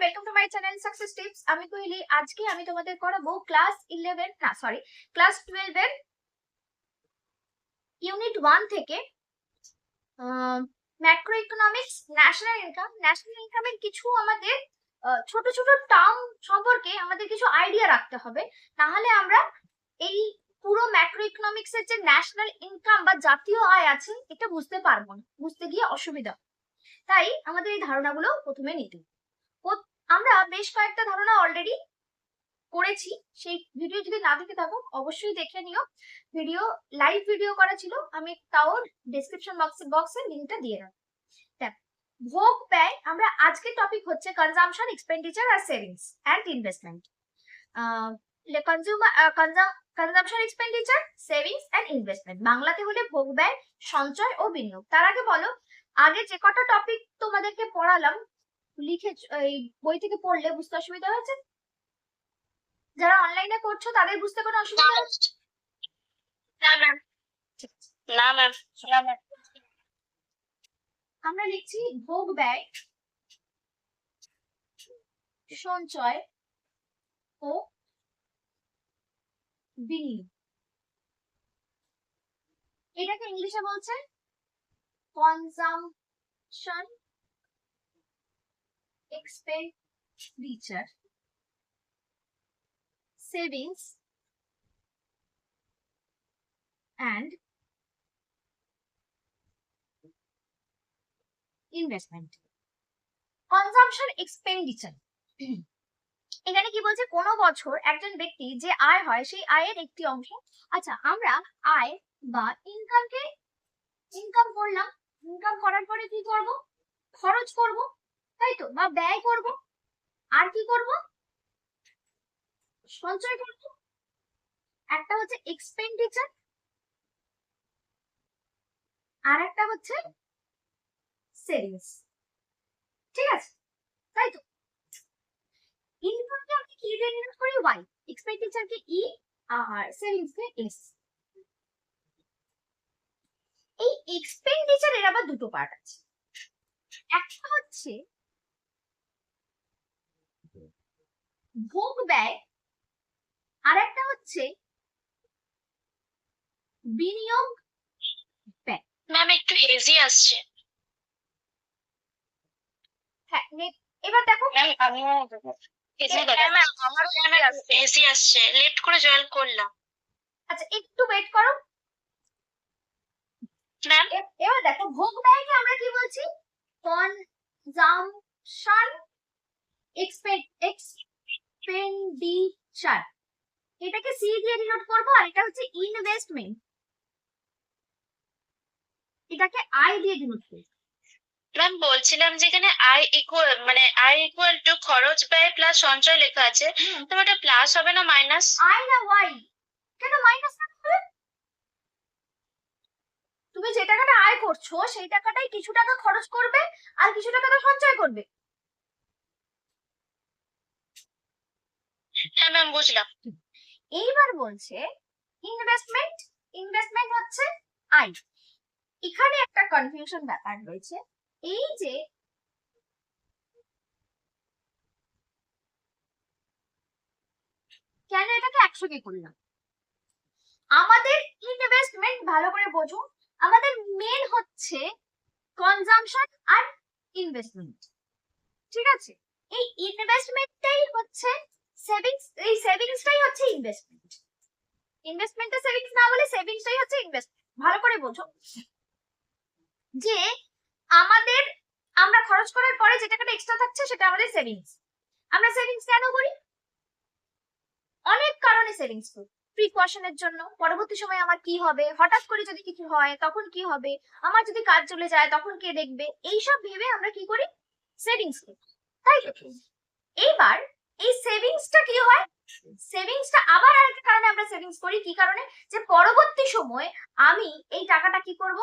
Welcome to my channel success tips আমি আজকে আমি তোমাদের করাবো ক্লাস ইলেভেন না সরি ক্লাস টুয়েলভ এর ইউনিট ওয়ান থেকে macro economics national income national ইনকামের কিছু আমাদের ছোট ছোট টার্ম সম্পর্কে আমাদের কিছু আইডিয়া রাখতে হবে। তাহলে আমরা এই পুরো ম্যাক্রো ইকোনমিক্স এর যে ন্যাশনাল ইনকাম বা জাতীয় আয় আছে, এটা বুঝতে পারব না, বুঝতে গিয়ে অসুবিধা। তাই আমাদের এই ধারণাগুলো প্রথমে নিতে আমরা বেশ কয়েকটা ধারণা অলরেডি করেছি। সেই ভিডিও যদি না দেখে থাকো, অবশ্যই দেখে নিও। ভিডিও লাইভ ভিডিও করা ছিল। আমি তাও ডেসক্রিপশন বক্সে বক্সে লিংকটা দিয়ে রাখব। ভোগ, ব্যয়, আমরা আজকে টপিক হচ্ছে consumption expenditure R savings and investment consumer consumption expenditure savings and investment বাংলাতে হলে ভোগ, ব্যয়, সঞ্চয় ও বিনিয়োগ। তার আগে বলো, আগে যে কটা টপিক তোমাদেরকে পড়ালাম লিখে এই বই থেকে পড়লে বুঝতে অসুবিধা হয়েছে? যারা অনলাইনে করছ তাদের বুঝতে কোনো অসুবিধা হচ্ছে না ম্যাম না ম্যাম না ম্যাম আমরা লিখছি ভোগ ব্যয় সঞ্চয় ও বিনিয়োগ। এটাকে ইংলিশে বলছে consumption expenditure savings and investment consumption expenditure এখানে কি বলছে? কোনো বছর একজন ব্যক্তি যে আয় হয়, সেই আয়ের একটি অংশ। আচ্ছা আমরা আয় বা ইনকামকে ইনকাম করলাম। ইনকাম করার পরে কি করব? খরচ করব। তাই তো বা ব্যয় করব। আর কি করব? সঞ্চয় করব। একটা হচ্ছে এক্সপেন্ডিচার আর একটা হচ্ছে সেভিংস ঠিক আছে? তাই তো ইনকামকে আমি কি দিয়ে করি? ওয়াই এক্সপেন্ডিচারকে ই আর সেভিংসকে এস এই এক্সপেন্ডিচারের আবার দুটো পার্ট আছে। একটা হচ্ছে ভোগ ব্যয় আর একটা হচ্ছে বিনিয়োগ ম্যাম একটু হেজি আসছে। হ্যাঁ এবার দেখো। হেজি হ্যাঁ, হেজি আসছে। লেট করে জয়েন করলাম। আচ্ছা একটু ওয়েট করো। ম্যাম এবার দেখো ভোগ ব্যয়কে আমরা কি বলছি? কনজাম্পশন এক্সপেন্ডিচার এটাকে সি দিয়ে ডিনোট করব আর এটা হচ্ছে ইনভেস্টমেন্ট এটাকে আই দিয়ে ডিনোট করব। ম্যাম বলছিলাম যেখানে আয় ইকুয়াল মানে আয় ইকুয়াল টু খরচ ব্যয় প্লাস সঞ্চয় লেখা আছে। তো এটা প্লাস হবে না মাইনাস আই না ওয়াই কেন মাইনাস কেন হবে? তুমি যে টাকাটা আয় করছ সেই টাকাটাই কিছু টাকা খরচ করবে আর কিছু টাকা সঞ্চয় করবে। হ্যাঁ ম্যাম বুঝলাম। এইবার বলছে ইনভেস্টমেন্ট ইনভেস্টমেন্ট হচ্ছে আই এখানে একটা কনফিউশন ব্যাপার রয়েছে। এই যে কেন এটাকে একসঙ্গে করলাম? আমাদের ইনভেস্টমেন্ট ভালো করে বোঝো আমাদের মেন হচ্ছে কনজাম্পশন আর ইনভেস্টমেন্ট ঠিক আছে? এই ইনভেস্টমেন্টটাই হচ্ছে সেভিংস এই সেভিংসটাই হচ্ছে ইনভেস্টমেন্ট ইনভেস্টমেন্টে সেভিংস না বলে সেভিংসটাই হচ্ছে ইনভেস্টমেন্ট ভালো করে বোঝো যে আমাদের, আমরা খরচ করার পরে যে টাকাটা এক্সট্রা থাকছে সেটা আমাদের সেভিংস আমরা সেভিংস কেন করি? অনেক কারণে সেভিংস করি। প্রিকশনের জন্য। পরবর্তী সময় আমার কি হবে? হঠাৎ করে যদি কিছু হয়, তখন কি হবে? আমার যদি কাজ চলে যায়, তখন কে দেখবে? এইসব ভেবে আমরা কি করি? সেভিংস করি। তাই তো? এইবার এই সেভিংসটা কি হয়? সেভিংসটা আবার আরেকটা কারণে আমরা সেভিংস করি, কি কারণে? যে পরবর্তী সময় আমি এই টাকাটা কি করব?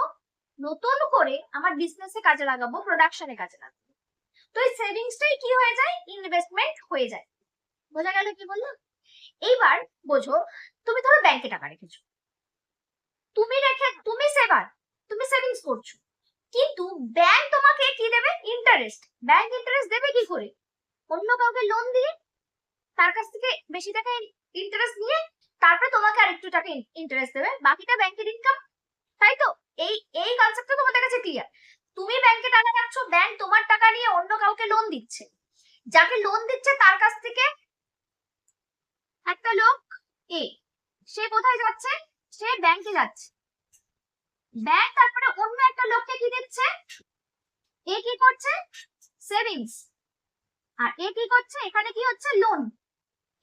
নতুন করে আমার বিজনেসে কাজে লাগাবো প্রোডাকশনে কাজে লাগাবো। তো এই সেভিংসটাই কি হয়ে যায়? ইনভেস্টমেন্ট হয়ে যায়। বোঝা গেল কি বললাম এইবার বোঝো, তুমি ধরো ব্যাংকে টাকা রেখেছো। তুমি রেখে, তুমি সেভার তুমি সেভিংস করছ। কিন্তু ব্যাংক তোমাকে কি দেবে? ইন্টারেস্ট ব্যাংক ইন্টারেস্ট দেবে কি করে? অন্য কাউকে লোন দিয়ে তার কাছ থেকে বেশি টাকা ইন্টারেস্ট নিয়ে তারপরে তোমাকে আরেকটু টাকা ইন্টারেস্ট দেবে। বাকিটা ব্যাংকের ইনকাম তাই তো? এই এই কনসেপ্টটা তোমাদের কাছে ক্লিয়ার তুমি ব্যাংকে টাকা রাখছো ব্যাংক তোমার টাকা নিয়ে অন্য কাউকে লোন দিচ্ছে। যাকে লোন দিচ্ছে তার কাছ থেকে একটা লোক এ সে কোথায় যাচ্ছে? সে ব্যাংকে যাচ্ছে। ব্যাংক তারপরে অন্য একটা লোককে কি দিচ্ছে? এ কি করছে? সেভিংস আর এ কি করছে? এখানে কি হচ্ছে? লোন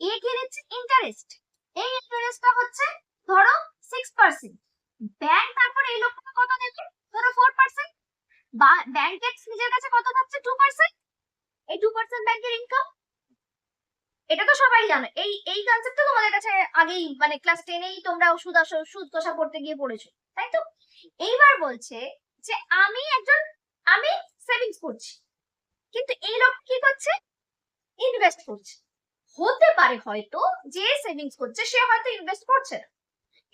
এ কি দিচ্ছে ইন্টারেস্ট এই ইন্টারেস্টটা হচ্ছে, ধরো সিক্স পার্সেন্ট ব্যাংক তারপরে এই লোকটাকে কত দেবে ধরো ফোর পার্সেন্ট বা ব্যাংকের নিজের কাছে কত থাকছে? টু পার্সেন্ট এই টু পার্সেন্ট ব্যাংকের ইনকাম এটা তো সবাই জানো। এই এই কনসেপ্ট তোমাদের কাছে আগেই মানে ক্লাস টেনেই তোমরা সুদ সুদ কষা করতে গিয়ে পড়েছো, তাই তো? এইবার বলছে যে আমি একজন, আমি সেভিংস করছি। কিন্তু এই লোক কি করছে? ইনভেস্ট করছে। হতে পারে হয়তো যে সেভিংস করছে, সে হয়তো ইনভেস্ট করছে না।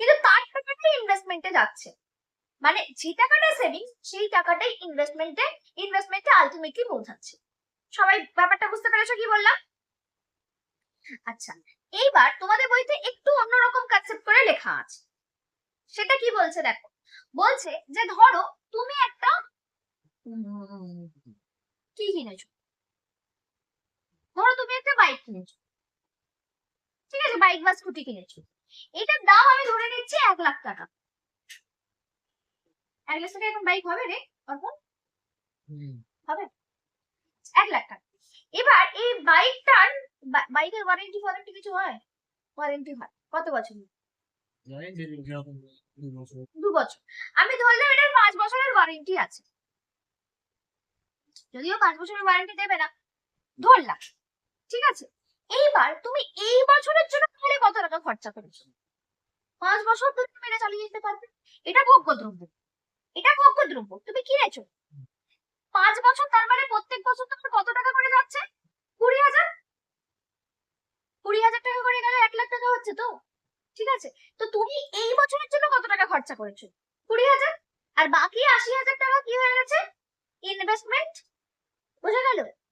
কিন্তু তার টাকাটা ইনভেস্টমেন্টে যাচ্ছে। মানে যে টাকাটা সেভিংস সেই টাকাটাই ইনভেস্টমেন্টে ইনভেস্টমেন্টে আলটিমেটলি পৌঁছাচ্ছে। সবাই ব্যাপারটা বুঝতে পেরেছ কি বললাম? আচ্ছা এইবার তোমাদের বইতে একটু অন্যরকম কনসেপ্ট করে লেখা আছে। সেটা কি বলছে দেখো? বলছে যে ধরো, তুমি একটা কি কিনেছো? ধরো তুমি একটা বাইক কিনেছো। ঠিক আছে বাইক বা স্কুটি কিনেছো। এটার দাম আমি ধরে নিচ্ছি এক লাখ টাকা। এক লাখ টাকা এখন বাইক হবে রে অর্পণ? এক লাখ টাকা। এবার এই বাইকটার বাইকের ওয়ারেন্টি ওয়ারেন্টি কিছু হয়? ওয়ারেন্টি হয়। কত বছর? দু বছর। আমি ধরলাম এটার পাঁচ বছরের ওয়ারেন্টি আছে। যদিও পাঁচ বছরের ওয়ারেন্টি দেবে না। ধরলাম। ঠিক আছে? এইবার তুমি এই বছরের জন্য তাহলে কত টাকা খরচা করেছ? পাঁচ বছর ধরে তুমি এটা চালিয়ে যেতে পারবে। এটা ভোগ্যদ্রব্য। এটা ভোগ্যদ্রব্য। তুমি কিনেছো। পাঁচ বছর, তার মানে প্রত্যেক বছর তোমার কত টাকা করে যাচ্ছে? কুড়ি হাজার? কুড়ি হাজার টাকা করে গেলে এক লাখ টাকা হচ্ছে তো? ঠিক আছে? তো তুমি এই বছরের জন্য কত টাকা খরচা করেছ? কুড়ি হাজার? আর বাকি আশি হাজার টাকা কি হয়ে গেছে? ইনভেস্টমেন্ট বোঝা গেল?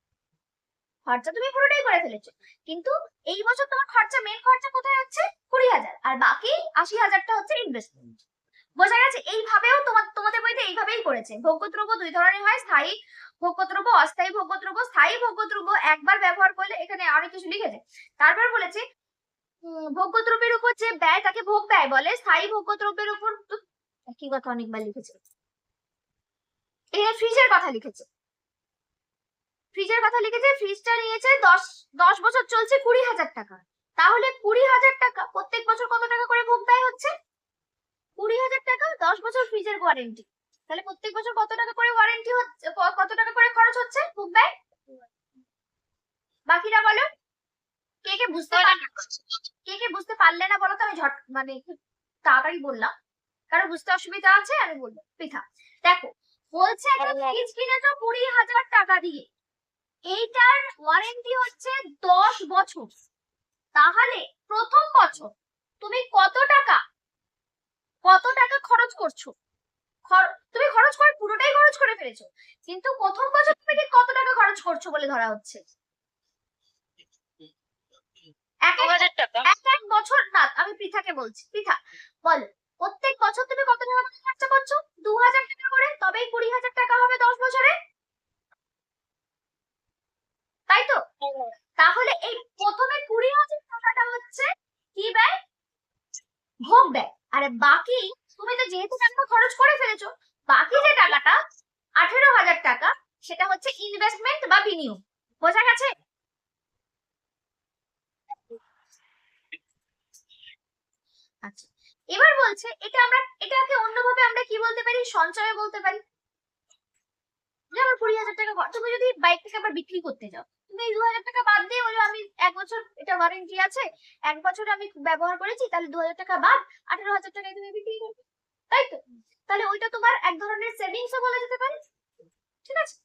খরচা তুমি পুরোটাই করে ফেলেছো। কিন্তু এই বছর তোমার খরচা মেন খরচা কোথায় হচ্ছে? কুড়ি হাজার। আর বাকি আশি হাজারটা হচ্ছে ইনভেস্টমেন্ট বোঝা গেছে, এইভাবেও তোমার তোমাদের বইতে এইভাবেই করেছে। ভোগ্যদ্রব্য দুই ধরনের হয়, স্থায়ী ভোগ্যদ্রব্য, অস্থায়ী ভোগ্যদ্রব্য। স্থায়ী ভোগ্যদ্রব্য একবার ব্যবহার করলে এখানে অনেক কিছু লিখেছে। তারপর বলেছে ভোগ্যদ্রব্যের উপর যে ব্যয় তাকে ভোগ ব্যয় বলে। স্থায়ী ভোগ্যদ্রব্যের উপর একই কথা অনেকবার লিখেছে। এখানে ফ্রিজের কথা লিখেছে। ফ্রিজের কথা লিখেছে ফ্রিজটা নিয়েছে দশ দশ বছর চলছে কুড়ি হাজার টাকা। তাহলে কুড়ি হাজার টাকা প্রত্যেক বছর কত টাকা করে ভোগ ব্যয় হচ্ছে? কুড়ি হাজার টাকা দশ বছর ফ্রিজের ওয়ারেন্টি তাহলে প্রত্যেক বছর কত টাকা করে ওয়ারেন্টি হচ্ছে কত টাকা করে খরচ হচ্ছে ভোগ বাকিরা বলো। কে কে বুঝতে পারলে কে কে বুঝতে পারলে না বলো তো? আমি ঝট মানে তাড়াতাড়ি বললাম। কারণ বুঝতে অসুবিধা আছে আমি বলব। পৃথা দেখো বলছে একটা হ্যাঁ। ফ্রিজ কিনেছো কুড়ি হাজার টাকা দিয়ে। এইটার ওয়ারেন্টি হচ্ছে দশ বছর। তাহলে প্রথম বছর তুমি কত টাকা? কত টাকা খরচ করছ? তুমি খরচ করে পুরোটাই খরচ করে ফেলেছো। কিন্তু প্রথম বছর তুমি ঠিক কত টাকা খরচ করছ বলে ধরা হচ্ছে? এক এক বছর না আমি পৃথাকে বলছি। পৃথা বলো প্রত্যেক বছর তুমি কত টাকা খরচা করছ? দু হাজার টাকা করে তবেই কুড়ি হাজার টাকা হবে দশ বছরে তাই তো তাহলে এই প্রথমে কুড়ি হাজার টাকাটা হচ্ছে কি ব্যয় ভোগ ব্যয় আর বাকি, তুমি তো যেহেতু টাকা খরচ করে ফেলেছো, বাকি যে টাকাটা, আঠেরো হাজার টাকা, সেটা হচ্ছে ইনভেস্টমেন্ট বা বিনিয়োগ। বোঝা গেছে? আচ্ছা এবার বলছে, এটা আমরা, এটাকে অন্যভাবে আমরা কি বলতে পারি? সঞ্চয় বলতে পারি। যেমন কুড়ি হাজার টাকা খরচ- তুমি যদি বাইকটাকে আবার বিক্রি করতে যাও তুমি দু হাজার টাকা বাদ দিয়ে আমি এক বছর, এটা ওয়ারেন্টি আছে, এক বছর আমি ব্যবহার করেছি, তাহলে দু হাজার টাকা বাদ, আঠারো হাজার টাকায় তুমি বিক্রি করবে। তাই তো? তাহলে ওইটা তোমার এক ধরনের সেভিংসও বলা যেতে পারে। ঠিক আছে?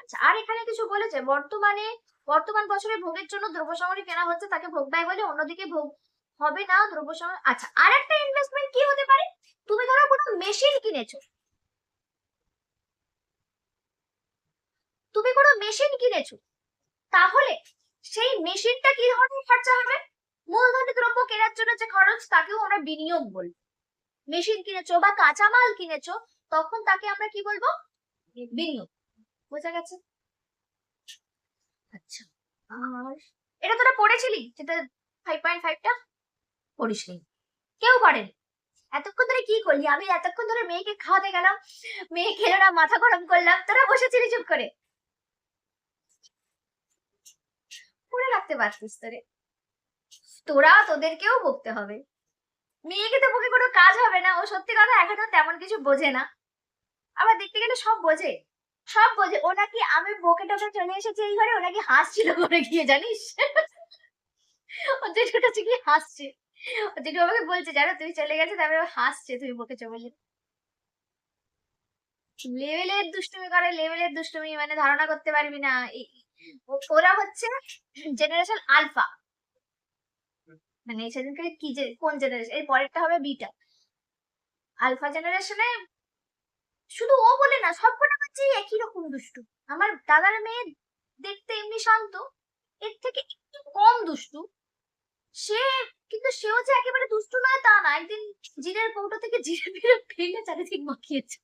আচ্ছা আর এখানে কিছু বলেছে, বর্তমানে, বর্তমান বছরে ভোগের জন্য দ্রব্য সামগ্রী কেনা হচ্ছে, তাকে ভোগ ব্যয় বলে, অন্যদিকে ভোগ হবে না দ্রব্য সামগ্রী। আচ্ছা আর একটা ইনভেস্টমেন্ট কি হতে পারে? তুমি ধরো কোনো মেশিন কিনেছো। তুমি কোনো মেশিন কিনেছো। তাহলে সেই মেশিনটা কি ধরনের খরচা হবে? মূলধনী দ্রব্য কেনার জন্য যে খরচ, তাকেও আমরা বিনিয়োগ বলব মেশিন কিনেছো বা কাঁচামাল কিনেছো, তখন তাকে আমরা কি বলব? বিনিয়োগ। বোঝা গেছে? আচ্ছা আর এটা তোরা পড়েছিলি, যেটা ফাইভ পয়েন্ট ফাইভটা পড়িসনি। কেউ পড়েনি। এতক্ষণ ধরে কি করলি? আমি এতক্ষণ ধরে মেয়েকে খাওয়াতে গেলাম, মেয়ে খেলো না মাথা গরম করলাম, তোরা বসেছিলি চুপ করে। পড়ে রাখতে পারতিস তোরে তোরা তোদেরকেও বকতে হবে। মেয়েকে তো বকে কোনো কাজ হবে না। ও সত্যি কথা এখনও তেমন কিছু বোঝে না। আবার দেখতে গেলে সব বোঝে। সব বোঝে। ও নাকি আমি বকে টকে চলে এসেছি এই ঘরে। ও নাকি হাসছিল করে গিয়ে, জানিস? ও জেঠুর কাছে গিয়ে হাসছে। ও জেঠু আমাকে বলছে, জানো তুমি চলে গেছে তারপরে হাসছে তুমি বকেছো বলে লেভেলের দুষ্টুমি করে, লেভেলের দুষ্টুমি মানে ধারণা করতে পারবি না। ওরা হচ্ছে জেনারেশন আলফা মানে সেদিনকে কি যে, কোন জেনারেশন এর পরেরটা হবে বিটা আলফা জেনারেশনে শুধু ও বলে না সবকটা একই রকম দুষ্টু। আমার দাদার মেয়ে দেখতে এমনি শান্ত, এর থেকে একটু কম দুষ্টু। সে, কিন্তু সেও যে একেবারে দুষ্টু নয় তা না, একদিন জিরের কৌটো থেকে জিরে ফিরে ফেলে চারিদিক মাখিয়েছে।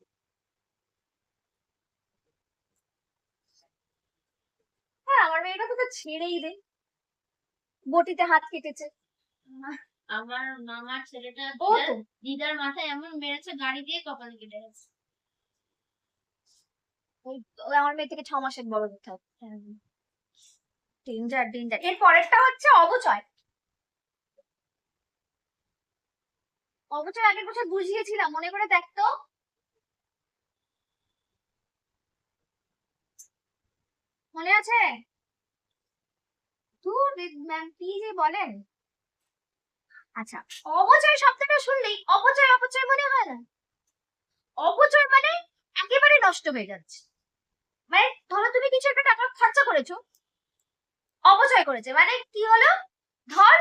হ্যাঁ আমার মেয়েটা তো ছেড়েই দে। বটিতে হাত কেটেছে। আমার মামার ছেলেটা ও দিদার- মাথায় এমন মেরেছে গাড়ি দিয়ে কপালে কেটে গেছে। আমার মেয়ে থেকে ছ মাসের বড় দিতে হবে। ডেঞ্জার ডেঞ্জার এর পরেরটা হচ্ছে অবচয়। অবচয় আগের বছর বুঝিয়েছিলাম মনে করে দেখতো মনে আছে? কি বলেন। আচ্ছা অবচয় শব্দটা শুনলেই অপচয় অপচয় মনে হয় না? অপচয় মানে একেবারে নষ্ট হয়ে যাচ্ছে। মানে ধরো তুমি কিছু একটা টাকা খরচা করেছ, অপচয় করেছে মানে কি হলো? ধর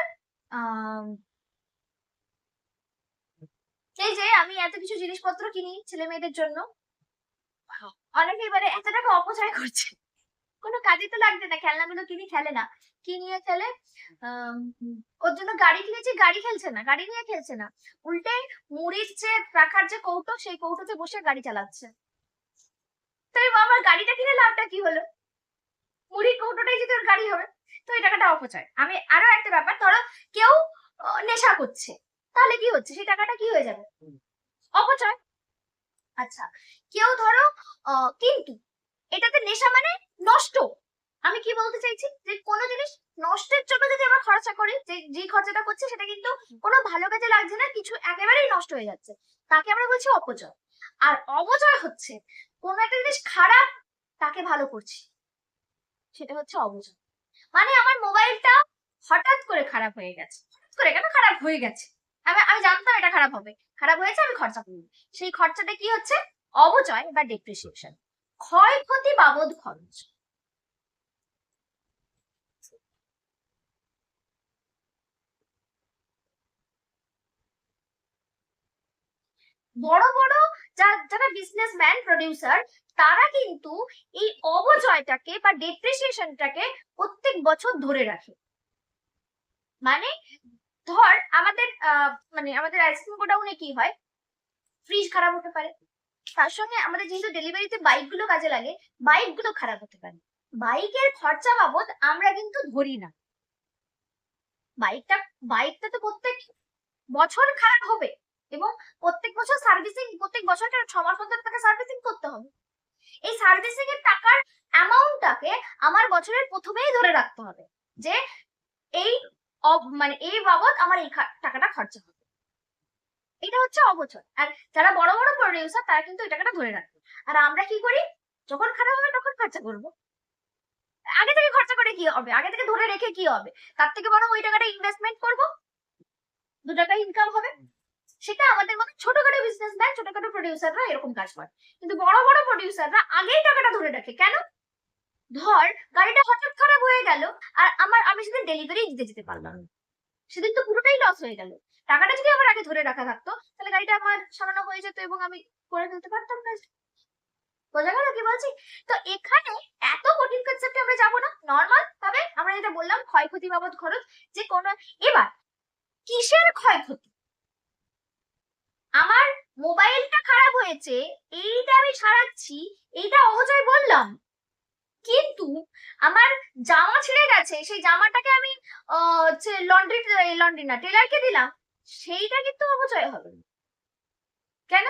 এই যে আমি এত কিছু জিনিসপত্র কিনি ছেলে মেয়েদের জন্য অনেকে এবারে এত টাকা অপচয় করছে। কোনো কাজে তো লাগছে না খেলনাগুলো কিনে খেলে না। কি নিয়ে খেলে? ওর জন্য গাড়ি কিনেছে গাড়ি খেলছে না গাড়ি নিয়ে খেলছে না। উল্টে মুড়ির যে রাখার যে কৌটো সেই কৌটোতে বসে গাড়ি চালাচ্ছে। তাই গাড়িটা কিনে লাভটা কি হলো? মুড়ির কৌটোটাই যদি ওর গাড়ি হবে তো এই টাকাটা অপচয়। আমি আরও একটা ব্যাপার ধরো কেউ নেশা করছে তাহলে কি হচ্ছে? সেই টাকাটা কি হয়ে যাবে? অপচয়। আচ্ছা কেউ ধরো আহ, কিন্তু এটাতে নেশা মানে নষ্ট। আমি কি বলতে চাইছি? যে কোনো জিনিস নষ্টের জন্য যদি আমরা খরচা করি, যে যে খরচাটা করছি, সেটা কিন্তু কোনো ভালো কাজে লাগছে না, কিছু একেবারেই নষ্ট হয়ে যাচ্ছে। তাকে আমরা বলছি অপচয়। আর অপচয় হচ্ছে কোন একটা জিনিস খারাপ তাকে ভালো করছি। সেটা হচ্ছে অবচয় মানে আমার মোবাইলটা হঠাৎ করে খারাপ হয়ে গেছে। হঠাৎ করে কেন খারাপ হয়ে গেছে? আমি আমি জানতাম এটা খারাপ হবে। খারাপ হয়েছে, আমি খরচা করব। সেই খরচাটা কি হচ্ছে? অবচয় বা ডেপ্রিসিয়েশন ক্ষয়ক্ষতি বাবদ খরচ। বড় বড় যারা বিজনেসম্যান প্রডিউসার তারা কিন্তু এই অবচয়টাকে বা ডেপ্রিসিয়েশনটাকে প্রত্যেক বছর ধরে রাখে। মানে ধর আমাদের মানে আমাদের আইসক্রিম গোডাউনে কি হয়? ফ্রিজ খারাপ হতে পারে। তার সঙ্গে আমাদের যেহেতু ডেলিভারিতে বাইকগুলো কাজে লাগে বাইকগুলো খারাপ হতে পারে। বাইকের খরচা বাবদ আমরা কিন্তু ধরি না। বাইকটা বাইকটা তো প্রত্যেক বছর খারাপ হবে এবং প্রত্যেক বছর সার্ভিসিং প্রত্যেক বছর ছ মাস মধ্যে তাকে সার্ভিসিং করতে হবে। এই সার্ভিসিং এর টাকার অ্যামাউন্টটাকে আমার বছরের প্রথমেই ধরে রাখতে হবে যে এই মানে এই বাবদ আমার এই টাকাটা খরচা হবে। এটা হচ্ছে অবচয় আর যারা বড় বড় প্রডিউসার তারা কিন্তু এই টাকাটা ধরে রাখবে আর আমরা কি করি? যখন খারাপ হবে, তখন খরচা করব। আগে থেকে খরচা করে কি হবে? আগে থেকে ধরে রেখে কি হবে? তার থেকে বরং ওই টাকাটা ইনভেস্টমেন্ট করব। দু টাকা ইনকাম হবে। সেটা আমাদের মতো ছোটখাটো বিজনেসম্যান ছোটখাটো প্রডিউসাররা এরকম কাজ করে। কিন্তু বড় বড় প্রডিউসাররা আগেই টাকাটা ধরে রাখে। কেন? ধর, গাড়িটা হঠাৎ খারাপ হয়ে গেল, আর আমার, আমি সেদিন ডেলিভারি দিতে যেতে পারলাম সেদিন তো পুরোটাই লস হয়ে গেল। টাকাটা যদি আমার আগে ধরে রাখা থাকতো, তাহলে গাড়িটা আমার সারানো হয়ে যেত এবং আমি করে ফেলতে পারতাম কাজ বোঝা গেল কি বলছি? তো এখানে এত কঠিন কনসেপ্টে আমরা যাব না। নর্মাল ভাবে আমরা যেটা বললাম, ক্ষয়ক্ষতি বাবদ খরচ যে কোন, এবার কিসের ক্ষয়ক্ষতি? আমার মোবাইলটা খারাপ হয়েছে, এইটা আমি সারাচ্ছি, এইটা অবচয় বললাম। কিন্তু আমার জামা ছিঁড়ে গেছে, সেই জামাটাকে আমি লন্ড্রি লন্ড্রি না টেলারকে দিলাম। সেইটা কিন্তু অপচয় হবে। না। কেন?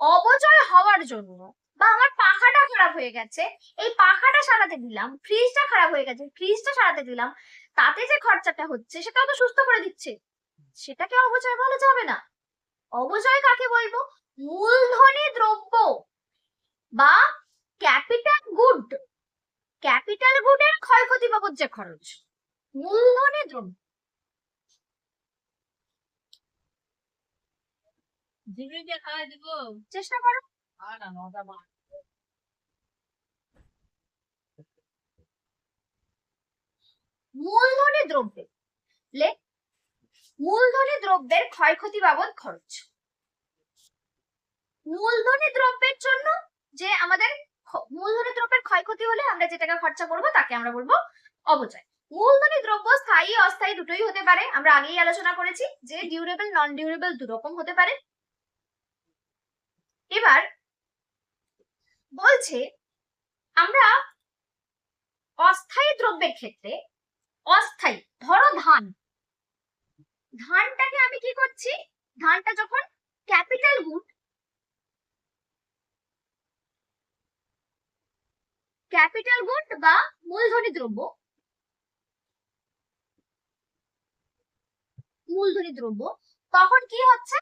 অপচয় হওয়ার জন্য বা আমার পাখাটা খারাপ হয়ে গেছে, এই পাখাটা সারাতে দিলাম ফ্রিজটা খারাপ হয়ে গেছে ফ্রিজটা সারাতে দিলাম, তাতে যে খরচাটা হচ্ছে সেটাও তো সুস্থ করে দিচ্ছে। সেটাকে অপচয় বলা যাবে না। অপচয় কাকে বলব? মূলধনী দ্রব্য বা ক্যাপিটাল গুড। ক্যাপিটাল গুডের ক্ষয়ক্ষতি বাবদ যে খরচ, মূলধনী দ্রব্য। ঝিমড়ি দিয়ে খাওয়াই দিব। চেষ্টা করো। না মা মূলধনী দ্রব্যে লে মূলধনী দ্রব্যের ক্ষয়ক্ষতি বাবদ খরচ। মূলধনী দ্রব্যের জন্য যে আমাদের মূলধনী দ্রব্যের ক্ষয়ক্ষতি হলে আমরা যে টাকা খরচা করব তাকে আমরা বলব অবচয় মূলধনী দ্রব্য স্থায়ী অস্থায়ী দুটোই হতে পারে। আমরা আগেই আলোচনা করেছি যে ডিউরেবল নন ডিউরেবল দু রকম হতে পারে। এবার বলছে আমরা অস্থায়ী দ্রব্যের ক্ষেত্রে অস্থায়ী, ধরো ধান। ধানটাকে আমি কি করছি? ধানটা যখন ক্যাপিটাল গুড ক্যাপিটাল গুড বা মূলধনী দ্রব্য মূলধনী দ্রব্য, তখন কি হচ্ছে?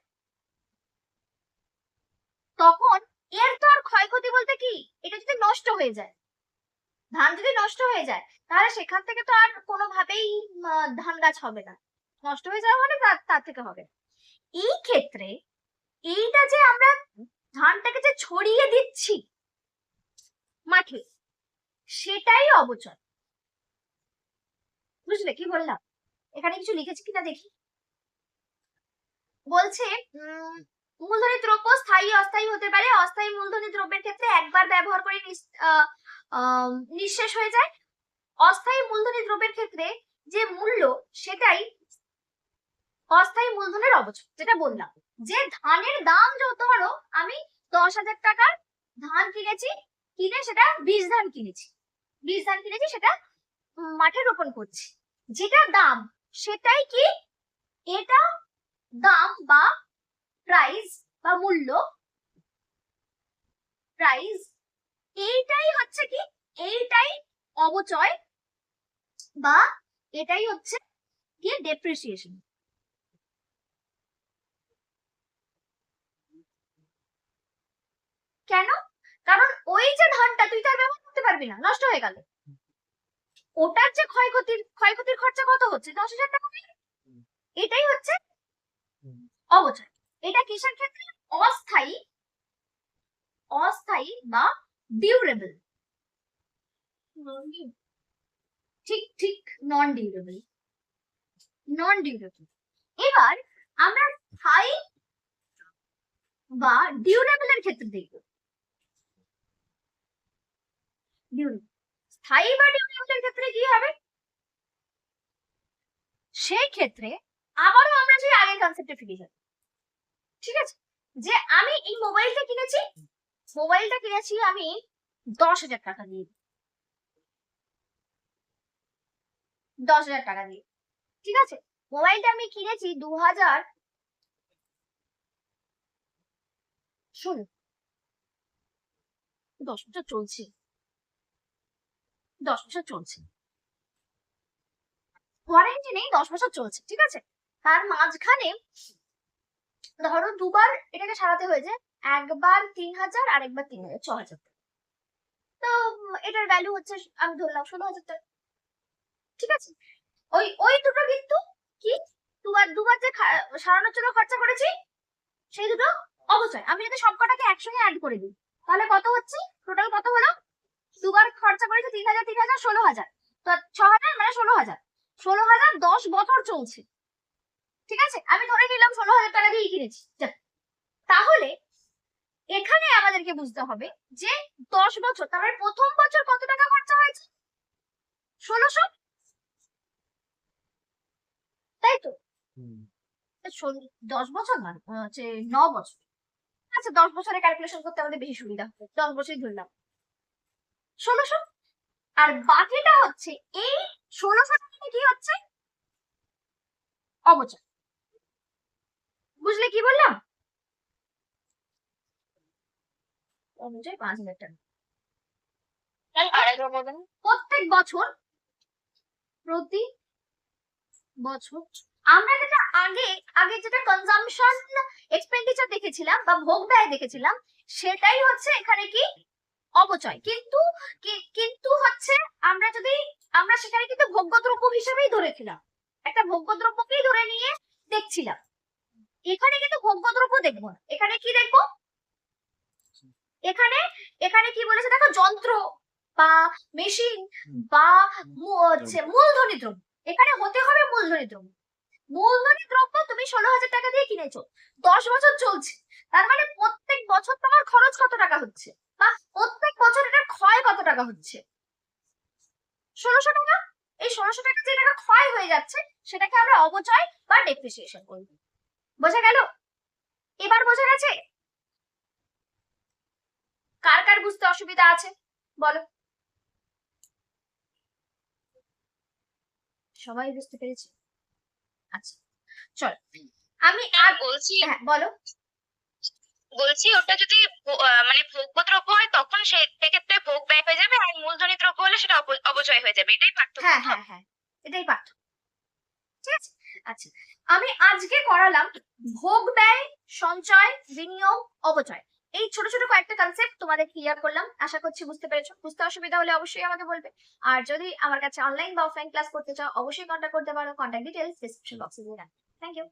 তখন এর তো আর ক্ষয়ক্ষতি বলতে কি? এটা যদি নষ্ট হয়ে যায়। ধান যদি নষ্ট হয়ে যায়, তাহলে সেখান থেকে তো আর কোনোভাবেই ধান গাছ হবে না। নষ্ট হয়ে যাওয়া মানে তার থেকে হবে এই ক্ষেত্রে এইটা যে আমরা ধানটাকে যে ছড়িয়ে দিচ্ছি মাঠে, সেটাই অবচয় বুঝলে কি বললাম? এখানে কিছু লিখেছি কিনা দেখি? বলছে মূলধনী দ্রব্য স্থায়ী, অস্থায়ী হতে পারে। অস্থায়ী মূলধনী দ্রব্যের ক্ষেত্রে একবার ব্যবহার করে নিঃশেষ হয়ে যায়। অস্থায়ী মূলধনী দ্রব্যের ক্ষেত্রে যে মূল্য, সেটাই অস্থায়ী মূলধনের অবচয়, যেটা বললাম। যে ধানের দাম যত ধরো, আমি দশ হাজার টাকার ধান কিনেছি, কিনে সেটা বীজ ধান কিনেছি। বীজ ধান কিনেছি, সেটা মাঠে রোপণ করছি। যেটা দাম, সেটাই কি? এটা দাম বা প্রাইস বা মূল্য। প্রাইস এইটাই হচ্ছে কি? এইটাই অবচয় বা এটাই হচ্ছে কি? ডেপ্রিসিয়েশন কেন? কারণ ওই যে ধানটা তুই তো আর ব্যবহার করতে পারবি না নষ্ট হয়ে গেল। ওটার যে ক্ষয়ক্ষতির ক্ষয়ক্ষতির খরচা কত হচ্ছে? দশ হাজার টাকা? এটাই হচ্ছে অবচয়। এটা কিসের ক্ষেত্রে? অস্থায়ী অস্থায়ী বা ডিউরেবল ঠিক ঠিক নন ডিউরেবল নন ডিউরেবল এবার আমরা স্থায়ী বা ডিউরেবল এর ক্ষেত্রে দেখব। স্থায়ী বা ডিউরেবল এর ক্ষেত্রে কি হবে? সেই ক্ষেত্রে আবারও আমরা সেই আগের কনসেপ্টে ফিরে যাব ঠিক আছে? যে আমি এই মোবাইলটা কিনেছি মোবাইলটা কিনেছি আমি দশ হাজার টাকা দিয়ে। দশ হাজার টাকা দিয়ে। ঠিক আছে? মোবাইলটা আমি কিনেছি দু হাজার ষোলো। দশ বছর চলছে। দশ বছর চলছে। ওয়ারেন্টি নেই দশ বছর চলছে, ঠিক আছে? তার মাঝখানে ধরো দুবার এটাকে সারাতে হয়েছে, একবার তিন হাজার আর একবার তিন হাজার, ছ হাজার। তো এটার ভ্যালু হচ্ছে, আমি ধরলাম ষোলো হাজার টাকা। ঠিক আছে? ওই ওই দুটো কিন্তু কি? দুবার দুবার যে সারানোর জন্য খরচা করেছি, সেই দুটো অবচয় আমি যদি সবকটাকে একসঙ্গে অ্যাড করে দিই, তাহলে কত হচ্ছে? টোটাল কত হলো? দুবার খরচা করেছে তিন হাজার তিন হাজার, ষোলো হাজার। তো ছ হাজার মানে ষোলো হাজার। ষোলো হাজার দশ বছর চলছে। ঠিক আছে? আমি ধরে নিলাম ষোলো হাজার টাকা দিয়ে কিনেছি। তাহলে এখানে আমাদেরকে বুঝতে হবে যে দশ বছর তার মানে প্রথম বছর কত টাকা খরচা হয়েছে? ষোলোশো? তাই তো? দশ বছর না হচ্ছে ন বছর। আচ্ছা দশ বছরে ক্যালকুলেশন করতে আমাদের বেশি সুবিধা হবে। দশ বছরই ধরলাম ষোলোশো? আর বাকিটা হচ্ছে এই ষোলোশো টাকা কি হচ্ছে? অবচয় বুঝলে কি বললাম? পাঁচ হাজার টাকা। প্রত্যেক বছর প্রতি বছর আমরা যেটা আগে আগে যেটা কনজাম্পশন এক্সপেন্ডিচার দেখেছিলাম বা ভোগ ব্যয় দেখেছিলাম সেটাই হচ্ছে এখানে কি? অপচয়। কিন্তু কিন্তু হচ্ছে আমরা যদি আমরা সেখানে কিন্তু ভোগ্য ভোগ্যদ্রব্য হিসেবেই ধরেছিলাম একটা ভোগ্যদ্রব্যকেই ধরে নিয়ে দেখছিলাম। এখানে কিন্তু ভোগ্যদ্রব্য দেখব না। এখানে কি দেখব? এখানে এখানে কি বলেছে? দেখো যন্ত্র বা মেশিন বা হচ্ছে মূলধনী দ্রব্য। এখানে হতে হবে মূলধনী দ্রব্য। মূলধনী দ্রব্য তুমি ষোলো হাজার টাকা দিয়ে কিনেছো। দশ বছর চলছে। তার মানে প্রত্যেক বছর তোমার খরচ কত টাকা হচ্ছে? বা প্রত্যেক বছর এটা ক্ষয় কত টাকা হচ্ছে? ষোলোশো টাকা? এই ষোলোশো টাকা যে টাকা ক্ষয় হয়ে যাচ্ছে সেটাকে আমরা অবচয় বা ডেপ্রিসিয়েশন করব বোঝা গেল? এবার বোঝা গেছে? কার কার বুঝতে অসুবিধা আছে? বলো। সবাই বুঝতে পেরেছে? আচ্ছা চল। আমি আর বলছি। হ্যাঁ বলো। বলছি ওটা যদি মানে ভোগ্য দ্রব্য হয় তখন সেক্ষেত্রে ভোগ ব্যয় হয়ে যাবে আর মূলধনী দ্রব্য হলে সেটা অপ- অপচয় হয়ে যাবে। এটাই পার্থক্য। হ্যাঁ হ্যাঁ হ্যাঁ এটাই পার্থক্য। ঠিক আছে? আচ্ছা আমি আজকে করালাম ভোগ ব্যয়, সঞ্চয়, বিনিয়োগ, অপচয়। এই ছোট ছোট কয়েকটা কনসেপ্ট তোমাদের ক্লিয়ার করলাম। আশা করছি বুঝতে পেরেছ। বুঝতে অসুবিধা হলে অবশ্যই আমাকে বলবে। আর যদি আমার কাছে অনলাইন বা অফলাইন ক্লাস করতে চাও, অবশ্যই কন্ট্যাক্ট করতে পারো। কন্ট্যাক্ট ডিটেলস ডিসক্রিপশন বক্সে দিয়ে থ্যাংক ইউ